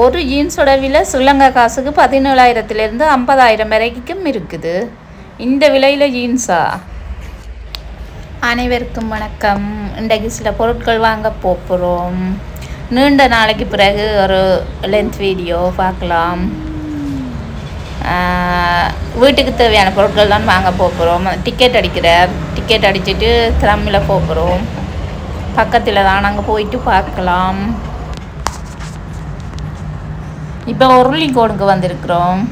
ஒரு ஜீன்ஸோட விலை ஸ்ரீலங்கா காசுக்கு பதினேழாயிரத்துலேருந்து ஐம்பதாயிரம் வரைக்கும் இருக்குது. இந்த விலையில் ஜீன்ஸா? அனைவருக்கும் வணக்கம். இன்றைக்கு சில பொருட்கள் வாங்க போகிறோம் நீண்ட நாளைக்கு பிறகு ஒரு லென்த் வீடியோ பார்க்கலாம். வீட்டுக்கு தேவையான பொருட்கள் தான் வாங்க போகிறோம் டிக்கெட் அடிக்கிறார் டிக்கெட் அடிச்சுட்டு திரமில் போகிறோம் பக்கத்தில் தான் நாங்கள் போயிட்டு பார்க்கலாம். இப்போ உருளிக்கோடுக்கு வந்திருக்கிறோம்.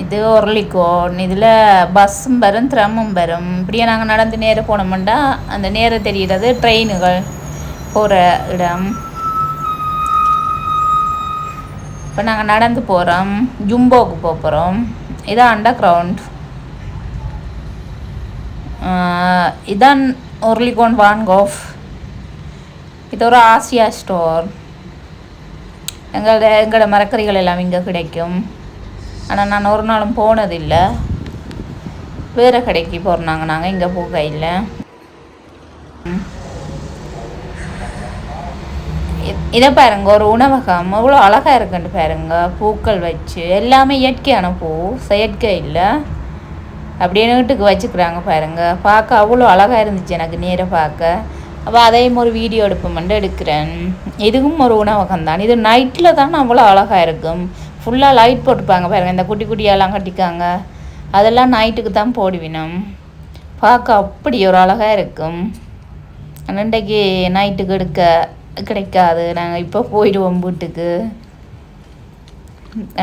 இது உருளிக்கோன் இதில் பஸ்ஸும் வரும் திரமும் வரும். இப்படியே நாங்கள் நடந்து நேரம் போனோம்னா அந்த நேரம் தெரிகிறது ட்ரெயினுகள் போகிற இடம். இப்போ நாங்கள் நடந்து போகிறோம் ஜும்போக்கு போக போகிறோம் இதான் அண்டர் கிரவுண்ட் இதான் உருளிகோன் வான்கோஃப் இது ஒரு ஆசியா ஸ்டோர். எங்களோட எங்களோட மரக்கறிகள் எல்லாம் இங்கே கிடைக்கும். ஆனால் நான் ஒரு நாளும் போனதில்லை. வேறு கடைக்கு போகிறாங்க நாங்கள் இங்கே போக இல்லை. இதை பாருங்க. ஒரு உணவகம். அவ்வளோ அழகாக இருக்குன்ட்டு பாருங்க. பூக்கள் வச்சு. எல்லாமே இயற்கையான பூ. செயற்கை இல்லை. அப்படியே வீட்டுக்கு வச்சுக்கிறாங்க பாருங்க. பார்க்க அவ்வளோ அழகாக இருந்துச்சு எனக்கு நேராக பார்க்க. அப்போ அதையும் ஒரு வீடியோ எடுப்போம்ட்டு எடுக்கிறேன். இதுவும் ஒரு உணவகம் தான் இது நைட்டில் தான் அவ்வளோ அழகாக இருக்கும். ஃபுல்லாக லைட் போட்டிருப்பாங்க பாருங்கள் இந்த குட்டி குட்டியெல்லாம் கட்டிக்காங்க. அதெல்லாம் நைட்டுக்கு தான் போடுவினோம். பார்க்க அப்படி ஒரு அழகாக இருக்கும். ஆனால் நைட்டுக்கு எடுக்க கிடைக்காது. நாங்கள் இப்போ போயிடுவோம் வீட்டுக்கு.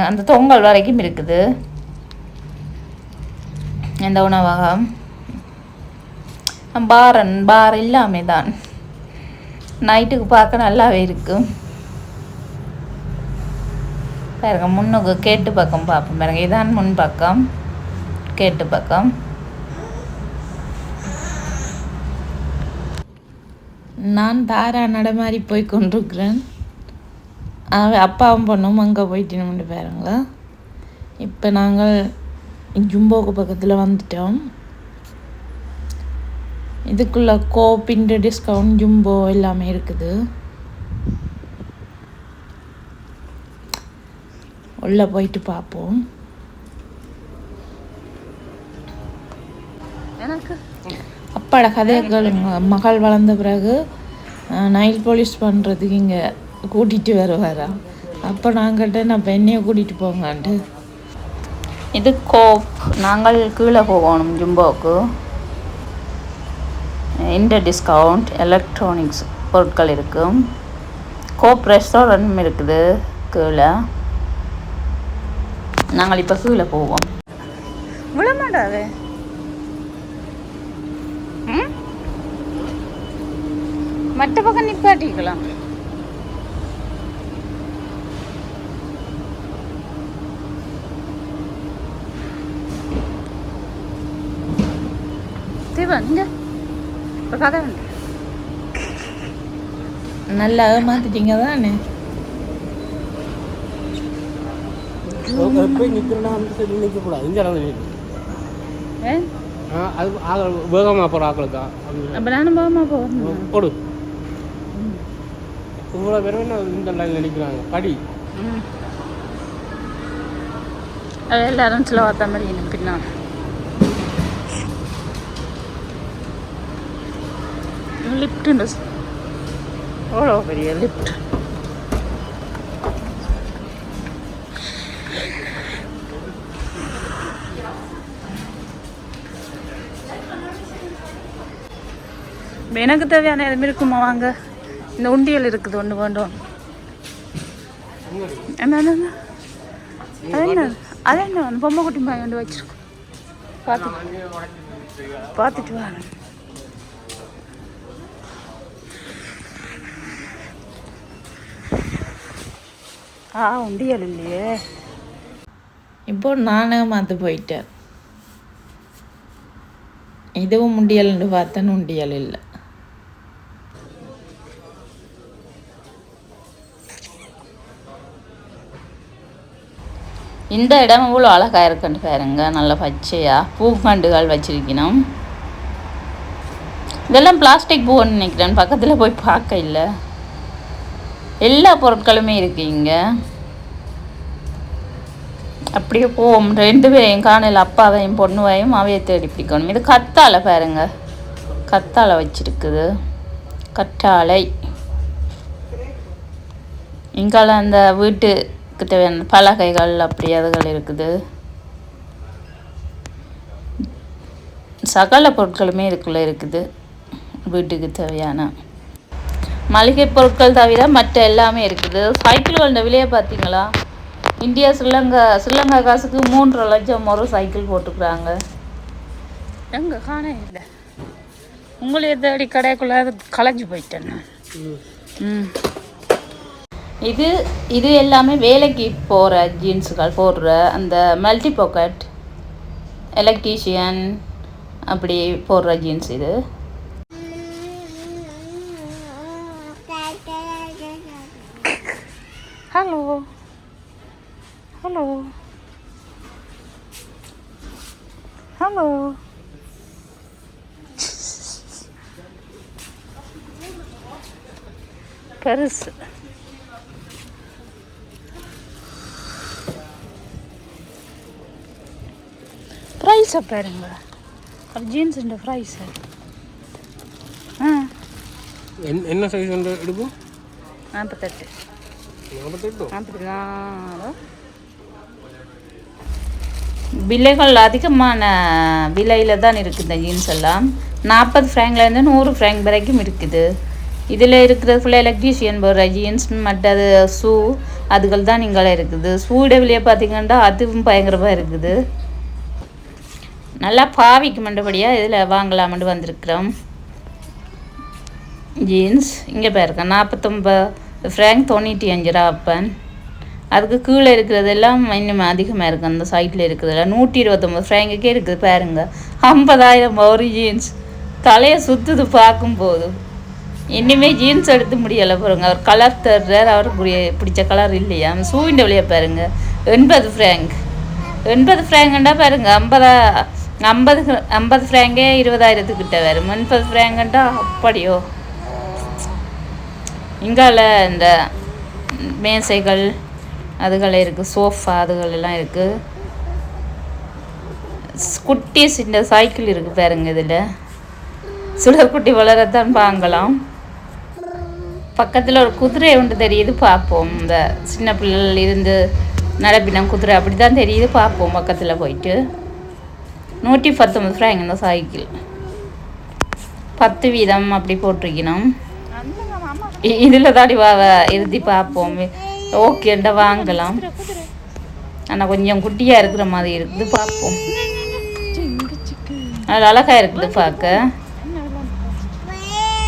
அந்த தொங்கல் வரைக்கும் இருக்குது. இந்த உணவகம். பாரன் பார் எல்லாமே தான். நைட்டுக்கு பார்க்க நல்லாவே இருக்கும் பாருங்க முன்னுக்கு கேட்டு பக்கம் பார்ப்போம். பாருங்க இதான் முன் பக்கம். கேட்டு பக்கம். நான் தாரா நடமாறி போய் கொண்டிருக்கிறேன். அப்பாவும் பொண்ணும் அங்கே போயிட்டு பாருங்களா இப்போ நாங்கள் ஜும்போக்கு பக்கத்தில் வந்துட்டோம். இதுக்குள்ள கோப்பின் டிஸ்கவுண்ட் ஜும்போ எல்லாமே இருக்குது. உள்ளே போயிட்டு பார்ப்போம். எனக்கு? அப்பாட கதைகள் மகள் வளர்ந்த பிறகு நைல் பாலிஷ் பண்ணுறதுக்கு இங்கே கூட்டிகிட்டு வருவாரா? அப்போ நாங்கிட்ட நான் பெண்ணையை கூட்டிகிட்டு போங்கன்ட்டு. இது கோப் நாங்கள் கீழே போகணும் ஜும்போக்கு இந்த டிஸ்கவுண்ட் எலக்ட்ரானிக்ஸ் பொருட்கள் இருக்கும். கோப் ரெஸ்டாரண்ட் இருக்குது கீழே. நாங்கள் இப்போ கீழே போவோம். விழமாட்டாவே மற்ற பக்கம் நிப்பாட்டிக்கலாம். வந்து இங்கே. நல்லா ஏமாத்திட்டீங்க தானே போய் நிற்கிறனா அந்த சைடு நிற்கக்கூடாது இந்த இடம் அது ஆக்கள் வேகமாக போகிற ஆக்களுக்கா அப்போ நானும் போகாம போகணும்? போடு. இவ்வளோ பேர் என்ன இந்த லைனில் நிற்கிறாங்க எல்லாரும் சில வார்த்தை மாதிரி எனக்கு பின்னா லிஃப்ட் இந்த அவ்வளோ பெரிய லிஃப்ட் எனக்கு தேவையான இடம் இருக்குமா வாங்க? இந்த உண்டியல் இருக்குது ஒன்று வேண்டும் என்ன அது என்ன? அது என்ன? பொம்மை குட்டி மாதிரி வந்து வச்சிருக்கோம். பார்த்து பார்த்துட்டு வாங்க. ஆ உண்டியல் இல்லையே. இப்போ நானே மாற்ற போயிட்டேன். இதுவும் உண்டியல்னு பார்த்தேன்னு உண்டியல் இல்லை. இந்த இடம் இவ்வளோ அழகாக இருக்குன்னு பாருங்க நல்ல பச்சையாக பூக்கண்டுகள் வச்சிருக்கணும். இதெல்லாம் பிளாஸ்டிக் பூன்னு நினைக்கிறேன் பக்கத்தில் போய் பார்க்க இல்லை. எல்லா பொருட்களுமே இருக்குது இங்கே. அப்படியே போவோம். ரெண்டு பேரையும் காணல அப்பாவையும் பொண்ணுவையும் அவையை தேடி பிடிக்கணும். இது கத்தாழை பாருங்க. கத்தாழை வச்சிருக்குது. கற்றாழை. இங்கால அந்த வீட்டுக்கு தேவையான பலகைகள் அப்படி அதுகள் இருக்குது. சகல பொருட்களுமே இதுக்குள்ளே இருக்குது. வீட்டுக்கு தேவையான மளிகை பொருட்கள் தவிர மற்ற எல்லாமே இருக்குது. சைக்கிள்களோட விலையை பார்த்தீங்களா? இந்தியா ஸ்ரீலங்கா ஸ்ரீலங்கா காசுக்கு மூன்றரை லட்சம் ஒரு சைக்கிள் போட்டுக்கிறாங்க. எங்க காண இல்லை. உங்களைய தேடி கடைக்குள்ள களைஞ்சு போயிட்டேன். ம். இது இது எல்லாமே வேலைக்கு போகிற ஜீன்ஸுகள் போடுற அந்த மல்டி பாக்கெட் எலக்ட்ரீஷியன் அப்படி போடுற ஜீன்ஸ் இது. ஹலோ ஹலோ ஹலோ பெருசு ப்ரைஸை பாருங்க ஒரு ஜீன்ஸுன்ற ப்ரைஸு ஆ என்- என்ன சைஸ் வந்து எடுக்கும் நாற்பத்தெட்டு நாற்பத்தெட்டு நாற்பத்தி நாலு விலைகள் அதிகமான விலையில் தான் இருக்குது இந்த ஜீன்ஸ் எல்லாம். நாற்பது ஃப்ராங்க்லேருந்து நூறு ஃப்ராங்க் வரைக்கும் இருக்குது. இதில் இருக்கிறது ஃபுல்லாக எலக்ட்ரீஷியன் போடுற ஜீன்ஸ் மற்றது ஷூ அதுகள் தான் இங்கே இருக்குது. ஷூட விலையை பார்த்தீங்கன்னா அதுவும் பயங்கரமாக இருக்குது. நல்லா பாவிக்கு மண்டபடியாக இதில் வாங்கலாம்னு வந்திருக்கிறோம். ஜீன்ஸ் இங்கே பாருங்க நாற்பத்தொம்பது ஃப்ராங்க் தொண்ணூற்றி அஞ்சு ரூபா அப்பன். அதுக்கு கீழே இருக்கிறதெல்லாம் இன்னும் அதிகமாக இருக்குது அந்த சைட்டில் இருக்கிறதெல்லாம் நூற்றி இருபத்தொம்பது ஃப்ராங்குக்கே இருக்குது பாருங்க. ஐம்பதாயிரம் ஒரு ஜீன்ஸ் தலையை சுற்றுது பார்க்கும்போது. இனிமே ஜீன்ஸ் எடுத்து முடியலை பாருங்க. அவர் கலர் தர்றார். அவருக்கு பிடிச்ச கலர் இல்லையா? சூவிண்ட வழியாக பாருங்க. எண்பது ஃப்ராங்க் எண்பது ஃப்ராங்குண்டா பாருங்க. ஐம்பதா ஐம்பது ஐம்பது ஃப்ராங்கே இருபதாயிரத்துக்கிட்ட வரும். எண்பது ஃப்ராங்குண்டா அப்படியோ. இங்கால இந்த மேசைகள் அதுகள் இருக்குது சோஃபா அதுகள் எல்லாம் இருக்குது குட்டி இந்த சைக்கிள் இருக்குது பாருங்க இதில். சுடக்குட்டி வளரத்தான் வாங்கலாம். பக்கத்தில் ஒரு குதிரை ஒன்று தெரியுது பார்ப்போம். இந்த சின்ன பிள்ளைகள் இருந்து நடப்பினம் குதிரை அப்படி தான் தெரியுது பார்ப்போம் பக்கத்தில் போயிட்டு. நூற்றி பத்தொம்பது ரூபாய்ங்க இந்த சைக்கிள். பத்து வீதம் அப்படி போட்டிருக்கணும். இதில் தாடி வா வா- பார்ப்போம். ஓகேண்டா வாங்கலாம். ஆனால் கொஞ்சம் குட்டியாக இருக்கிற மாதிரி இருக்குது. பார்ப்போம். அது அழகாக இருக்குது பார்க்க.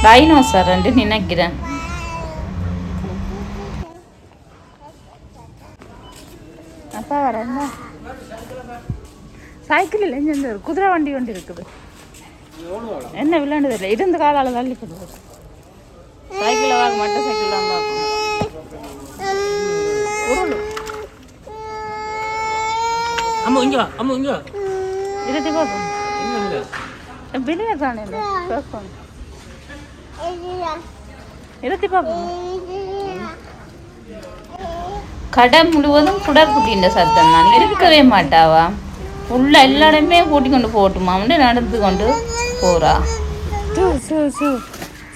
டைனோசர் ரெண்டு நினைக்கிறேன். அப்பா வரேன் சைக்கிள் இல்லை இந்த குதிரை வண்டி ஒன்று இருக்குது. என்ன விளையாண்டது இல்லை இருந்த காலால தள்ளி போடுவோம் மட்டும் சைக்கிள் தான் உருளு. அம்மா இங்க அம்மா இங்க இருத்தி பார்ப்போம். வெளியே காணல பார்ப்போம். பார்ப்போம். கடை முழுவதும் குடற்குட்டின்ற சத்தம் தான். இருக்கவே மாட்டாவா? உள்ள எல்லா இடமே கூட்டி கொண்டு போட்டுமான்னு நடந்து கொண்டு போறா.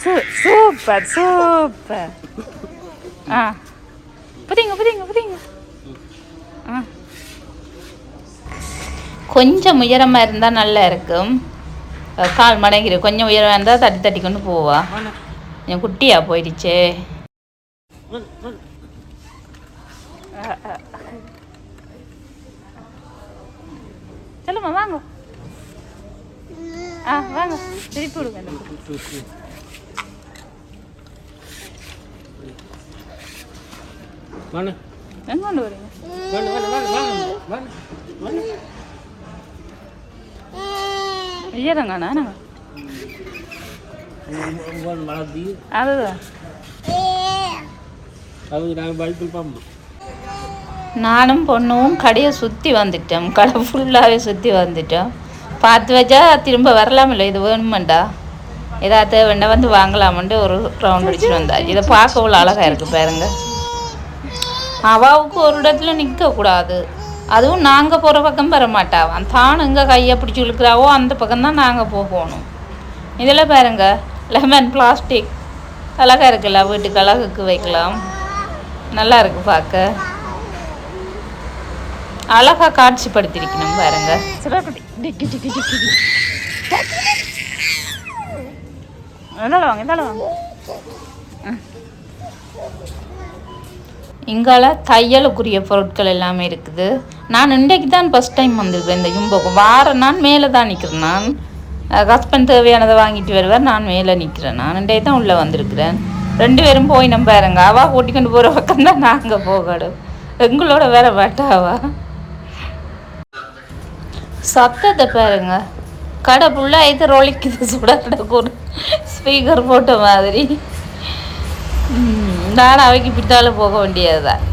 Super super. ஆ. புதிங்க புதிங்க புதிங்க ஆ. கொஞ்சம் உயரமாக இருந்தால் நல்லா இருக்கும். கால் மடங்கிரு. கொஞ்சம் உயரம் இருந்தால் தட்டி தட்டி கொண்டு போவா. என் குட்டியா போயிடுச்சே. சொல்லுமா வாங்க. ஆ வாங்க. திருப்பி விடுங்க. எங்க கொண்டு வரீங்க? அதுதான் அது நாங்கள் நானும் பொண்ணும் கடையை சுற்றி வந்துட்டோம். கடை ஃபுல்லாகவே சுற்றி வந்துட்டோம். பார்த்து வச்சா திரும்ப வரலாமில்ல இது வேணுமெண்டா? ஏதாவது தேவைன்னா வந்து வாங்கலாமன்ட்டு ஒரு ரவுண்ட் அடிச்சுட்டு வந்தாச்சு இதை பார்க்க அவ்வளோ அழகாக இருக்குது பாருங்க. அவாவுக்கு ஒரு இடத்துல நிற்கக்கூடாது அதுவும் நாங்கள் போகிற பக்கம் பெற மாட்டாவான் தான் எங்கே கையை பிடிச்சி இழுக்கிறாவோ அந்த பக்கம் தான் நாங்கள் போகணும். இதில் பாருங்க லெமன் பிளாஸ்டிக் அழகாக இருக்குல்ல வீட்டுக்கு அழகுக்கு வைக்கலாம். நல்லா இருக்கு பார்க்க. அழகாக காட்சிப்படுத்திருக்கணும் பாருங்க. வாங்க வாங்க? இங்கால தையலுக்குரிய பொருட்கள் எல்லாமே இருக்குது. நான் இன்றைக்கு தான் ஃபஸ்ட் டைம் வந்திருக்கேன். இந்த யும்போக்கு. வார நான் மேலே தான் நிற்கிறேன் நான் ஹஸ்பண்ட் தேவையானதை வாங்கிட்டு வருவார். நான் மேலே நிற்கிறேன் நான் இன்றைக்கு தான் உள்ளே வந்திருக்கிறேன். ரெண்டு பேரும் போய் நம்ம பாருங்க அவா கூட்டிக்கொண்டு போகிற பக்கம் தான் நாங்கள் போகணும். எங்களோட வேற மாட்டாவா சத்தத்தை பாருங்க. கடை ஃபுல்லாக இது ரொலிக்குது சுட ஒரு ஸ்பீக்கர் போட்ட மாதிரி. ம், அவைக்கு பிடித்தாலும் போக வேண்டியதுதான்.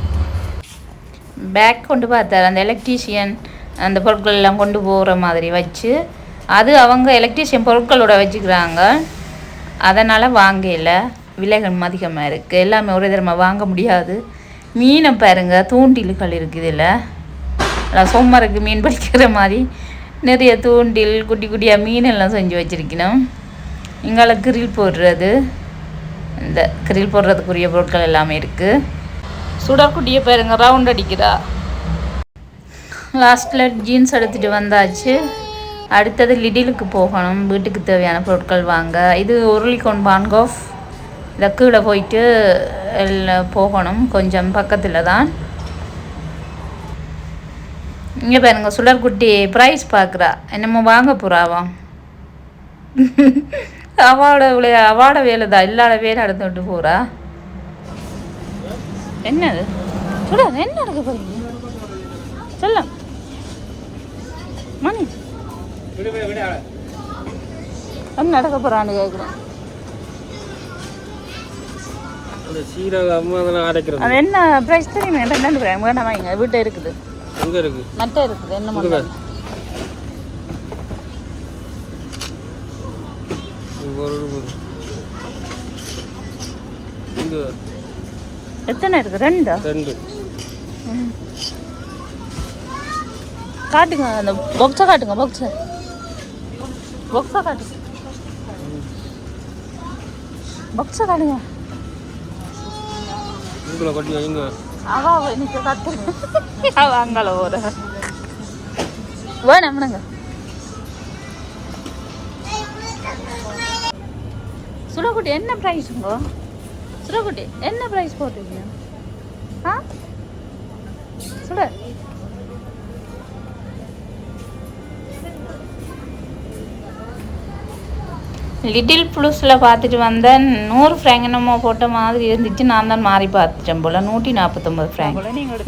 பேக் கொண்டு பார்த்தார். அந்த எலக்ட்ரீஷியன் அந்த பொருட்கள் எல்லாம் கொண்டு போகிற மாதிரி வச்சு அது அவங்க எலக்ட்ரீஷியன் பொருட்களோட வச்சுக்கிறாங்க. அதனால் வாங்கல. விலைகள் அதிகமாக இருக்குது எல்லாமே ஒரே தரமாக வாங்க முடியாது. மீனை பாருங்க தூண்டில்கள் இருக்குது இதில். சோமருக்கு மீன் பிடிக்கிற மாதிரி நிறைய தூண்டில் குட்டி குட்டியாக மீன் எல்லாம் செஞ்சு வச்சுருக்கணும். இங்கால கிரில் போடுறது. இந்த கிரில் போடுறதுக்குரிய பொருட்கள் எல்லாமே இருக்குது சுடற்குட்டியை பாருங்க ரவுண்ட் அடிக்கிறா. லாஸ்ட்டில் ஜீன்ஸ் எடுத்துகிட்டு வந்தாச்சு. அடுத்தது லிடிலுக்கு போகணும். வீட்டுக்கு தேவையான பொருட்கள் வாங்க. இது உருளிக்கொன் பான்கோஃப் கீழே போயிட்டு எல்லாம் போகணும். கொஞ்சம் பக்கத்தில் தான். இங்கே பாருங்க சுடர்குட்டி ப்ரைஸ் பார்க்குறா. என்னமோ வாங்க போகிறாவா அவாட விளையா அவாட வேலை தான் இல்லாத வேலை நடந்துட்டு போகிறா என்னது? சுடர் என்ன நடக்க போறீங்க? சொல்ல. மணி. என்ன நடக்க போகிறான்னு கேட்குறேன் அது என்ன ப்ரைஸ் தெரியுமே? ரெண்டு ப்ரைஸ் வேண்டாம் வாங்க வீட்டை இருக்குது. எங்க இருக்கு மட்டை இருக்குது. என்ன இங்க பண்ணுறது இங்க ஒரு இங்க எத்தனை இருக்குது ரெண்டு? ரெண்டு. காட்டுங்க அந்த பாக்ஸை காட்டுங்க பாக்ஸை பாக்ஸை காட்டுங்க பாக்ஸை காட்டுங்க. உங்களை கொட்டி இங்க அவா இன்னைக்கு கத்துருங்க அவ அங்கால ஒரு வேணும் பண்ணுங்க சுடக்குட்டி என்ன ப்ரைஸுங்க சுடக்குட்டி என்ன ப்ரைஸ் போட்டிருக்கீங்க? ஆ? சுட. லிட்டில் ப்ளூஸில் பார்த்துட்டு வந்தேன். நூறு ஃப்ராங்க் என்னமோ போட்ட மாதிரி இருந்துச்சு. நான் தான் மாறி பார்த்துட்டேன் போல். நூற்றி நாற்பத்தொம்பது ஃப்ராங்க்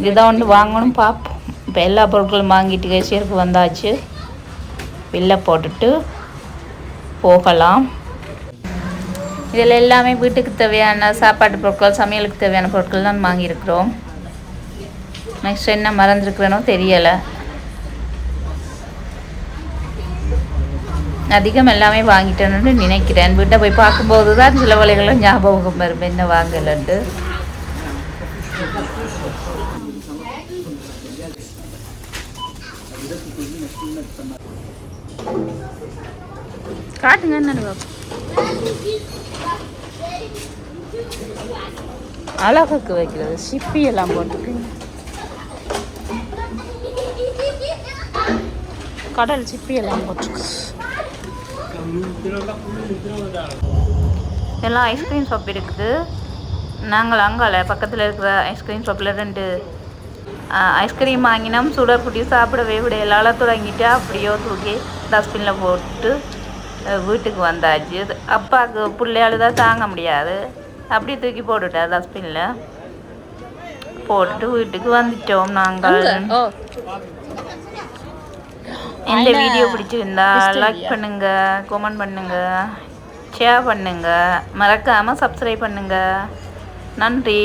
இதுதான் ஒன்று வாங்கணும் பார்ப்போம் இப்போ எல்லா பொருட்களும் வாங்கிட்டு கேஷியருக்கு வந்தாச்சு. பில்லை போட்டுட்டு போகலாம். இதில் எல்லாமே வீட்டுக்கு தேவையான சாப்பாட்டு பொருட்கள் சமையலுக்கு தேவையான பொருட்கள் தான் வாங்கியிருக்கிறோம். நெக்ஸ்ட் என்ன மறந்துருக்குறேனோ தெரியலை. அதிகம் எல்லாமே வாங்கிட்டேன்னு நினைக்கிறேன். வீட்டை போய் பார்க்கும்போது தான் சில வழிகளும் ஞாபகம் வரும். என்ன வாங்கலன்ட்டு. காட்டுங்க என்ன அழகுக்கு வைக்கிறது சிப்பி எல்லாம் போட்டுருக்கு கடல் சிப்பி எல்லாம் போட்டுருக்கு எல்லாம் ஐஸ்கிரீம் ஷாப் இருக்குது. நாங்கள் அங்கால பக்கத்தில் இருக்கிற ஐஸ்கிரீம் ஷாப்பில் ரெண்டு ஐஸ்கிரீம் வாங்கினோம். சுடர் குட்டி சாப்பிடவே விட விடையலால தொடங்கிட்டு அப்படியோ தூக்கி டஸ்ட்பினில் போட்டு வீட்டுக்கு வந்தாச்சு. அப்பாவுக்கு பிள்ளையால தான் தாங்க முடியாது. அப்படியே தூக்கி போட்டுட்டார் டஸ்ட்பினில் போட்டுட்டு வீட்டுக்கு வந்துட்டோம் நாங்கள். இந்த வீடியோ பிடிச்சிருந்தா லைக் பண்ணுங்க கமெண்ட் பண்ணுங்க ஷேர் பண்ணுங்க. மறக்காம சப்ஸ்கிரைப் பண்ணுங்க. நன்றி.